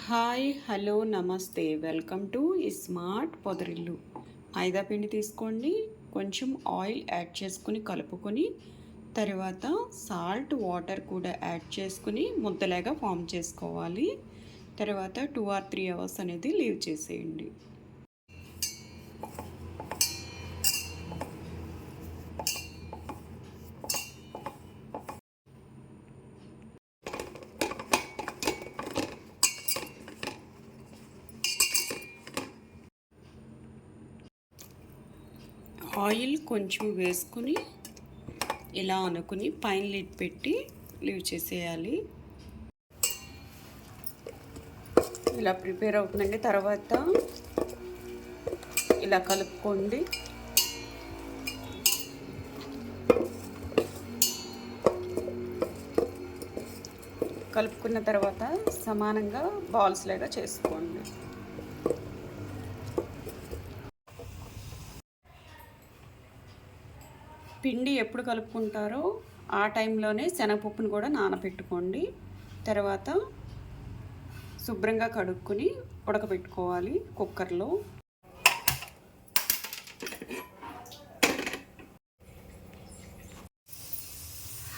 Hi hello నమస్తే. Welcome to smart పొదరిల్లు. మైదా పిండి తీసుకోండి కొంచెం ఆయిల్ యాడ్ చేసుకుని కలుపుకొని తర్వాత సాల్ట్ వాటర్ కూడా యాడ్ చేసుకుని ముద్దలాగా ఫామ్ చేసుకోవాలి. తర్వాత టూ ఆర్ త్రీ అవర్స్ అనేది లీవ్ చేసేయండి. ఆయిల్ కొంచెం వేసుకుని ఇలా అనుకుని పైన లిడ్ పెట్టి లీవ్ చేసేయాలి. ఇలా ప్రిపేర్ అవుతుందండి. తర్వాత ఇలా కలుపుకోండి. కలుపుకున్న తర్వాత సమానంగా బాల్స్ లాగా చేసుకోండి. పిండి ఎప్పుడు కలుపుకుంటారో ఆ టైంలోనే శనగపప్పును కూడా నానబెట్టుకోండి తర్వాత శుభ్రంగా కడుక్కొని ఉడకబెట్టుకోవాలి కుక్కర్లో.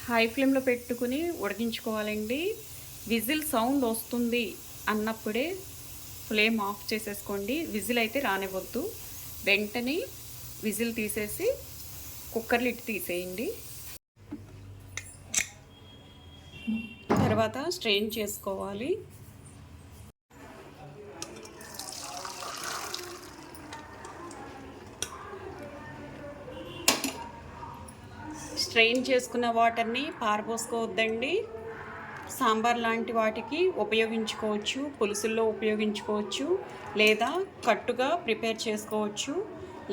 హై ఫ్లేమ్లో పెట్టుకుని ఉడికించుకోవాలండి. విజిల్ సౌండ్ వస్తుంది అన్నప్పుడే ఫ్లేమ్ ఆఫ్ చేసేసుకోండి. విజిల్ అయితే రానివ్వద్దు. వెంటనే విజిల్ తీసేసి కుక్కర్ లిట్ తీసేయండి. తర్వాత స్ట్రెయిన్ చేసుకోవాలి. స్ట్రెయిన్ చేసుకున్న వాటర్ని పారపోసుకోవద్దండి సాంబార్ లాంటి వాటికి ఉపయోగించుకోవచ్చు పులుసుల్లో ఉపయోగించుకోవచ్చు లేదా కట్టుగా ప్రిపేర్ చేసుకోవచ్చు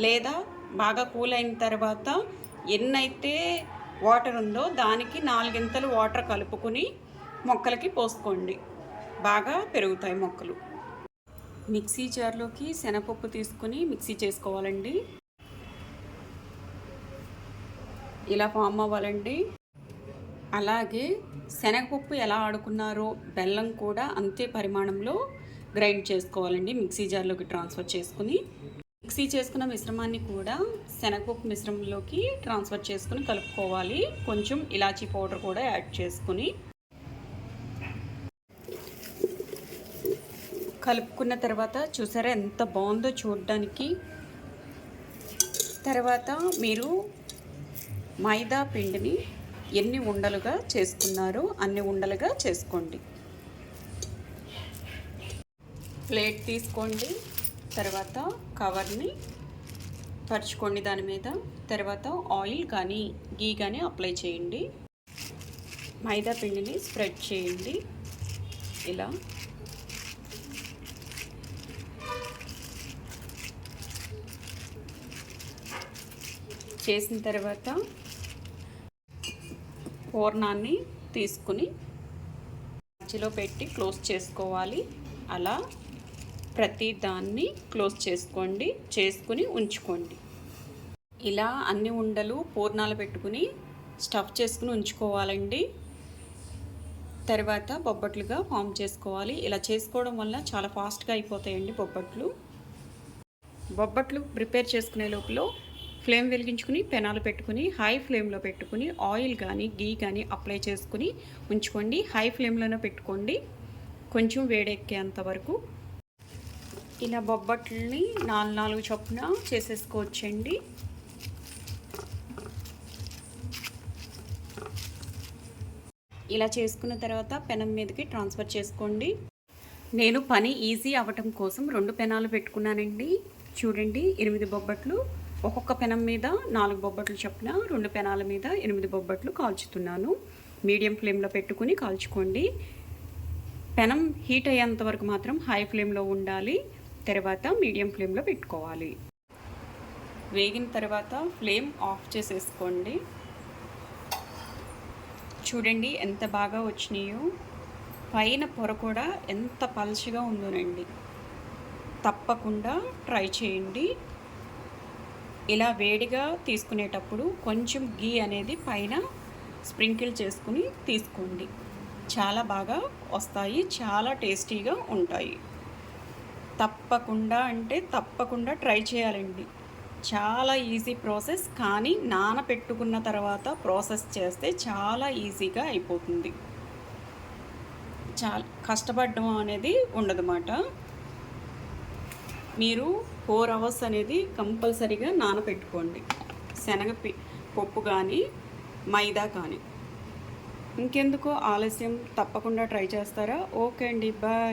లేదా బాగా కూల్ అయిన తర్వాత ఎన్నైతే వాటర్ ఉందో దానికి నాలుగింతలు వాటర్ కలుపుకొని మొక్కలకి పోసుకోండి. బాగా పెరుగుతాయి మొక్కలు. మిక్సీ జార్లోకి శనగపప్పు తీసుకుని మిక్సీ చేసుకోవాలండి. ఇలా ఫామ్ అవ్వాలండి. అలాగే శనగపప్పు ఎలా ఆడుకున్నారో బెల్లం కూడా అంతే పరిమాణంలో గ్రైండ్ చేసుకోవాలండి. మిక్సీ జార్లోకి ట్రాన్స్ఫర్ చేసుకుని మిక్సీ చేసుకున్న మిశ్రమాన్ని కూడా శనగపప్పు మిశ్రమంలోకి ట్రాన్స్ఫర్ చేసుకుని కలుపుకోవాలి. కొంచెం ఇలాచీ పౌడర్ కూడా యాడ్ చేసుకుని కలుపుకున్న తర్వాత చూసారా ఎంత బాగుందో చూడడానికి. తర్వాత మీరు మైదా పిండిని ఎన్ని ఉండలుగా చేసుకున్నారో అన్ని ఉండలుగా చేసుకోండి. ప్లేట్ తీసుకోండి. తర్వాత కవర్ని పరుచుకోండి దాని మీద. తర్వాత ఆయిల్ కానీ గీ కానీ అప్లై చేయండి. మైదా పిండిని స్ప్రెడ్ చేయండి. ఇలా. చేసిన తర్వాత పూర్ణాన్ని తీసుకుని మధ్యలో పెట్టి క్లోజ్ చేసుకోవాలి. అలా. ప్రతి దాన్ని క్లోజ్ చేసుకోండి చేసుకుని ఉంచుకోండి. ఇలా అన్ని ఉండలు పూర్ణాలు పెట్టుకుని స్టఫ్ చేసుకుని ఉంచుకోవాలండి. తర్వాత బొబ్బట్లుగా ఫామ్ చేసుకోవాలి. ఇలా చేసుకోవడం వల్ల చాలా ఫాస్ట్గా అయిపోతాయండి బొబ్బట్లు. బొబ్బట్లు ప్రిపేర్ చేసుకునే లోపల ఫ్లేమ్ వెలిగించుకుని పెనాలు పెట్టుకుని హై ఫ్లేమ్లో పెట్టుకుని ఆయిల్ కానీ గీ కానీ అప్లై చేసుకుని ఉంచుకోండి. హై ఫ్లేమ్లోనే పెట్టుకోండి. కొంచెం వేడెక్కేంత వరకు ఇలా బొబ్బట్లని నాలుగు నాలుగు చొప్పున చేసేసుకోవచ్చండి. ఇలా చేసుకున్న తర్వాత పెనం మీదకి ట్రాన్స్ఫర్ చేసుకోండి. నేను పని ఈజీ అవ్వటం కోసం రెండు పెనాలు పెట్టుకున్నానండి. చూడండి ఎనిమిది బొబ్బట్లు. ఒక్కొక్క పెనం మీద నాలుగు బొబ్బట్లు చొప్పున రెండు పెనాల మీద ఎనిమిది బొబ్బట్లు కాల్చుతున్నాను. మీడియం ఫ్లేమ్లో పెట్టుకుని కాల్చుకోండి. పెనం హీట్ అయ్యేంత వరకు మాత్రం హై ఫ్లేమ్లో ఉండాలి. తర్వాత మీడియం ఫ్లేమ్లో పెట్టుకోవాలి. వేగిన తర్వాత ఫ్లేమ్ ఆఫ్ చేసేసుకోండి. చూడండి ఎంత బాగా వచ్చినాయో. పైన పొర కూడా ఎంత పలచగా ఉందోనండి. తప్పకుండా ట్రై చేయండి. ఇలా వేడిగా తీసుకునేటప్పుడు కొంచెం గీ అనేది పైన స్ప్రింకిల్ చేసుకుని తీసుకోండి. చాలా బాగా వస్తాయి చాలా టేస్టీగా ఉంటాయి. తప్పకుండా అంటే తప్పకుండా ట్రై చేయాలండి. చాలా ఈజీ ప్రాసెస్ కానీ నానపెట్టుకున్న తర్వాత ప్రాసెస్ చేస్తే చాలా ఈజీగా అయిపోతుంది. చాలా కష్టపడడం అనేది ఉండదన్నమాట. మీరు ఫోర్ అవర్స్ అనేది కంపల్సరీగా నానపెట్టుకోండి శనగ పి- పప్పు కానీ మైదా కానీ. ఇంకెందుకో ఆలస్యం? తప్పకుండా ట్రై చేస్తారా? ఓకే అండి బాయ్.